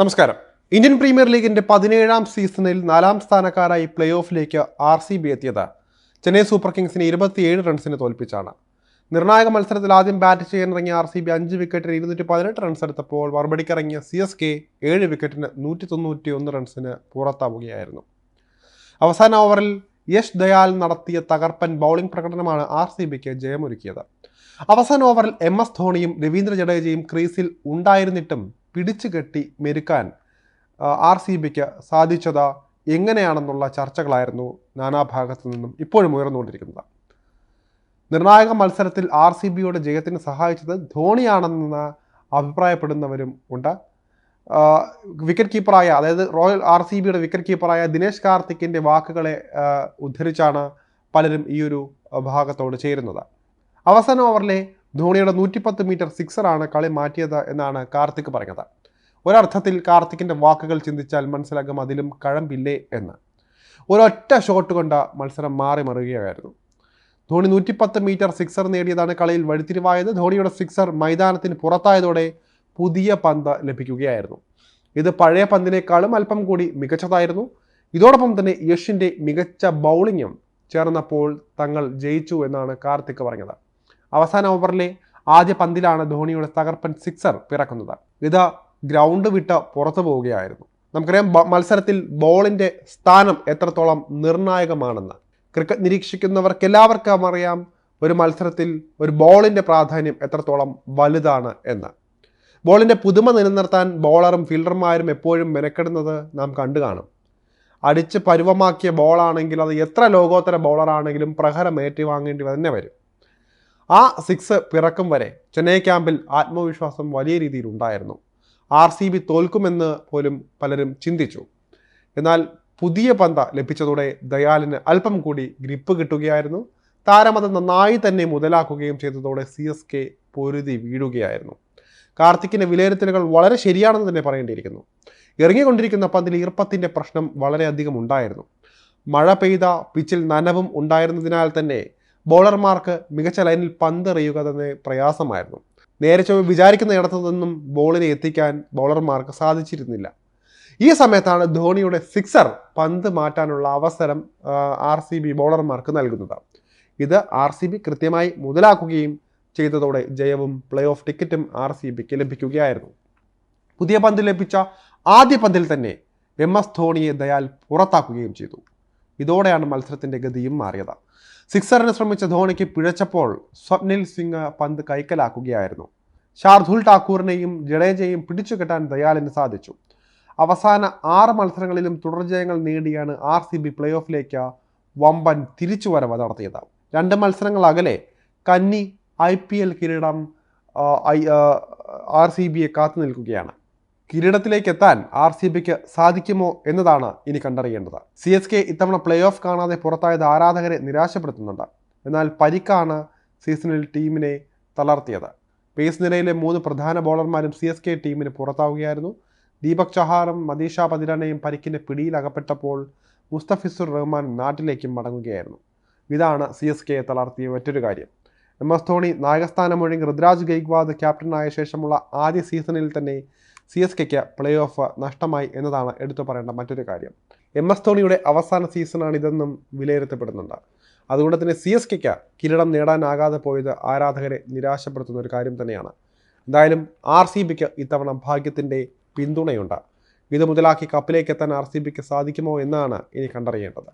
നമസ്കാരം. Indian premier ലീഗിന്റെ പതിനേഴാം സീസണിൽ നാലാം സ്ഥാനക്കാരായി പ്ലേ ഓഫിലേക്ക് ആർ സി ബി എത്തിയത് ചെന്നൈ സൂപ്പർ കിങ്സിനെ ഇരുപത്തിയേഴ് റൺസിന് തോൽപ്പിച്ചാണ്. നിർണായക മത്സരത്തിൽ ആദ്യം ബാറ്റ് ചെയ്യാനിറങ്ങിയ ആർ സി ബി അഞ്ച് വിക്കറ്റിന് ഇരുന്നൂറ്റി പതിനെട്ട് റൺസ് എടുത്തപ്പോൾ മറുപടിക്കിറങ്ങിയ സി എസ് കെ ഏഴ് വിക്കറ്റിന് നൂറ്റി തൊണ്ണൂറ്റി ഒന്ന് റൺസിന് പുറത്താവുകയായിരുന്നു. അവസാന ഓവറിൽ യശ് ദയാൽ നടത്തിയ തകർപ്പൻ ബൗളിംഗ് പ്രകടനമാണ് ആർ സി ബിക്ക് ജയമൊരുക്കിയത്. അവസാന ഓവറിൽ എം എസ് ധോണിയും രവീന്ദ്ര ജഡേജയും ക്രീസിൽ ഉണ്ടായിരുന്നിട്ടും പിടിച്ചു കെട്ടി മെരുക്കാൻ ആർ സി ബിക്ക് സാധിച്ചത് എങ്ങനെയാണെന്നുള്ള ചർച്ചകളായിരുന്നു നാനാഭാഗത്തു നിന്നും ഇപ്പോഴും ഉയർന്നുകൊണ്ടിരിക്കുന്നത്. നിർണായക മത്സരത്തിൽ ആർ സി ബിയുടെ ജയത്തിന് സഹായിച്ചത് ധോണിയാണെന്ന് അഭിപ്രായപ്പെടുന്നവരും ഉണ്ട്. വിക്കറ്റ് കീപ്പറായ അതായത് റോയൽ ആർ സി ബിയുടെ വിക്കറ്റ് കീപ്പറായ ദിനേശ് കാർത്തിക്കിന്റെ വാക്കുകളെ ഉദ്ധരിച്ചാണ് പലരും ഈ ഒരു ഭാഗത്തോട് ചേരുന്നത്. അവസാന ഓവറിലെ ധോണിയുടെ നൂറ്റിപ്പത്ത് മീറ്റർ സിക്സറാണ് കളി മാറ്റിയത് എന്നാണ് കാർത്തിക് പറഞ്ഞത് ഒരർത്ഥത്തിൽ കാർത്തിക്കിന്റെ വാക്കുകൾ ചിന്തിച്ചാൽ മനസ്സിലാക്കും അതിലും കഴമ്പില്ലേ എന്ന്. ഒരൊറ്റ ഷോട്ട് കൊണ്ട് മത്സരം മാറി മറിയുകയായിരുന്നു. ധോണി നൂറ്റിപ്പത്ത് മീറ്റർ സിക്സർ നേടിയതാണ് കളിയിൽ വഴിത്തിരിവായത്. ധോണിയുടെ സിക്സർ മൈതാനത്തിന് പുറത്തായതോടെ പുതിയ പന്ത് ലഭിക്കുകയായിരുന്നു. ഇത് പഴയ പന്തിനേക്കാളും അല്പം കൂടി മികച്ചതായിരുന്നു. ഇതോടൊപ്പം തന്നെ യഷിന്റെ മികച്ച ബൗളിങ്ങും ചേർന്നപ്പോൾ തങ്ങൾ ജയിച്ചു എന്നാണ് കാർത്തിക് പറഞ്ഞത് അവസാന ഓവറിലെ ആദ്യ പന്തിലാണ് ധോണിയുടെ തകർപ്പൻ സിക്സർ പിറക്കുന്നത്. ഇത് ഗ്രൗണ്ട് വിട്ട് പുറത്തു പോവുകയായിരുന്നു. നമുക്കറിയാം മത്സരത്തിൽ ബോളിന്റെ സ്ഥാനം എത്രത്തോളം നിർണായകമാണെന്ന്. ക്രിക്കറ്റ് നിരീക്ഷിക്കുന്നവർക്ക് എല്ലാവർക്കും അറിയാം ഒരു മത്സരത്തിൽ ഒരു ബോളിന്റെ പ്രാധാന്യം എത്രത്തോളം വലുതാണ് എന്ന്. ബോളിന്റെ പുതുമ നിലനിർത്താൻ ബോളറും ഫീൽഡർമാരും എപ്പോഴും മെനക്കെടുന്നത് നാം കണ്ടു കാണും. അടിച്ച് പരുവമാക്കിയ ബോളാണെങ്കിൽ അത് എത്ര ലോകോത്തര ബോളറാണെങ്കിലും പ്രഹരം ഏറ്റുവാങ്ങേണ്ടി തന്നെ വരും. ആ സിക്സ് പിറക്കും വരെ ചെന്നൈ ക്യാമ്പിൽ ആത്മവിശ്വാസം വലിയ രീതിയിൽ ഉണ്ടായിരുന്നു. ആർ സി ബി തോൽക്കുമെന്ന് പോലും പലരും ചിന്തിച്ചു. എന്നാൽ പുതിയ പന്ത ലഭിച്ചതോടെ ദയാലിന് അല്പം കൂടി ഗ്രിപ്പ് കിട്ടുകയായിരുന്നു. താരമത നന്നായി തന്നെ മുതലാക്കുകയും ചെയ്തതോടെ സി എസ് കെ പൊരുതി വീഴുകയായിരുന്നു. കാർത്തിക്കിന്റെ വിലയിരുത്തലുകൾ വളരെ ശരിയാണെന്ന് തന്നെ പറയേണ്ടിയിരിക്കുന്നു. ഇറങ്ങിക്കൊണ്ടിരിക്കുന്ന പന്തിൽ ഈർപ്പത്തിന്റെ പ്രശ്നം വളരെയധികം ഉണ്ടായിരുന്നു. മഴ പെയ്ത പിച്ചിൽ നനവും ഉണ്ടായിരുന്നതിനാൽ തന്നെ ബോളർമാർക്ക് മികച്ച ലൈനിൽ പന്തെറിയുക തന്നെ പ്രയാസമായിരുന്നു. നേരെ ചൊവ്വ വിചാരിക്കുന്ന ഇടത്തു നിന്നും ബോളിനെ എത്തിക്കാൻ ബോളർമാർക്ക് സാധിച്ചിരുന്നില്ല. ഈ സമയത്താണ് ധോണിയുടെ സിക്സർ പന്ത് മാറ്റാനുള്ള അവസരം ആർ സി ബി ബോളർമാർക്ക് നൽകുന്നത്. ഇത് ആർ സി ബി കൃത്യമായി മുതലാക്കുകയും ചെയ്തതോടെ ജയവും പ്ലേ ഓഫ് ടിക്കറ്റും ആർ സി ബിക്ക് ലഭിക്കുകയായിരുന്നു. പുതിയ പന്ത് ലഭിച്ച ആദ്യ പന്തിൽ തന്നെ എം എസ് ധോണിയെ ദയാൽ പുറത്താക്കുകയും ചെയ്തു. ഇതോടെയാണ് മത്സരത്തിന്റെ ഗതിയും മാറിയത്. സിക്സറിന് ശ്രമിച്ച ധോണിക്ക് പിഴച്ചപ്പോൾ സ്വപ്നിൽ സിംഗ് പന്ത് കൈക്കലാക്കുകയായിരുന്നു. ഷാർദുൽ ടാക്കൂറിനെയും ജഡേജയെയും പിടിച്ചു കെട്ടാൻ ദയാലിന് സാധിച്ചു. അവസാന ആറ് മത്സരങ്ങളിലും തുടർജയങ്ങൾ നേടിയാണ് ആർ സി ബി പ്ലേ ഓഫിലേക്ക് വമ്പൻ തിരിച്ചുവരവ് നടത്തിയത്. രണ്ട് മത്സരങ്ങൾ അകലെ കന്നി ഐ പി എൽ കിരീടം ആർ സി ബിയെ കാത്തു നിൽക്കുകയാണ്. കിരീടത്തിലേക്ക് എത്താൻ ആർ സി ബിക്ക് സാധിക്കുമോ എന്നതാണ് ഇനി കണ്ടറിയേണ്ടത്. സി എസ് കെ ഇത്തവണ പ്ലേ ഓഫ് കാണാതെ പുറത്തായത് ആരാധകരെ നിരാശപ്പെടുത്തുന്നുണ്ട്. എന്നാൽ പരിക്കാണ് സീസണിൽ ടീമിനെ തളർത്തിയത്. പേസ് നിരയിലെ മൂന്ന് പ്രധാന ബോളർമാരും സി എസ് കെ ടീമിന് പുറത്താവുകയായിരുന്നു. ദീപക് ചഹാറും മദീഷ പതിരാനയും പരിക്കിന്റെ പിടിയിലകപ്പെട്ടപ്പോൾ മുസ്തഫിസുർ റഹ്മാൻ നാട്ടിലേക്ക് മടങ്ങുകയായിരുന്നു. ഇതാണ് സി എസ് കെയെ തളർത്തിയ മറ്റൊരു കാര്യം. എം എസ് ധോണി നായകസ്ഥാനം ഒഴിഞ്ഞ് ഋതുരാജ് ഗെയ്ക്വാദ് ക്യാപ്റ്റനായ ശേഷമുള്ള ആദ്യ സീസണിൽ തന്നെ സി എസ് കെക്ക് പ്ലേ ഓഫ് നഷ്ടമായി എന്നതാണ് എടുത്തു പറയേണ്ട മറ്റൊരു കാര്യം. എം എസ് ധോണിയുടെ അവസാന സീസണാണ് ഇതെന്നും വിലയിരുത്തപ്പെടുന്നുണ്ട്. അതുകൊണ്ട് തന്നെ സി എസ് കെക്ക് കിരീടം നേടാനാകാതെ പോയത് ആരാധകരെ നിരാശപ്പെടുത്തുന്ന ഒരു കാര്യം തന്നെയാണ്. എന്തായാലും ആർ സി ബിക്ക് ഇത്തവണ ഭാഗ്യത്തിന്റെ പിന്തുണയുണ്ട്. ഇത് മുതലാക്കി കപ്പിലേക്ക് എത്താൻ ആർ സി ബിക്ക് സാധിക്കുമോ എന്നാണ് ഇനി കണ്ടറിയേണ്ടത്.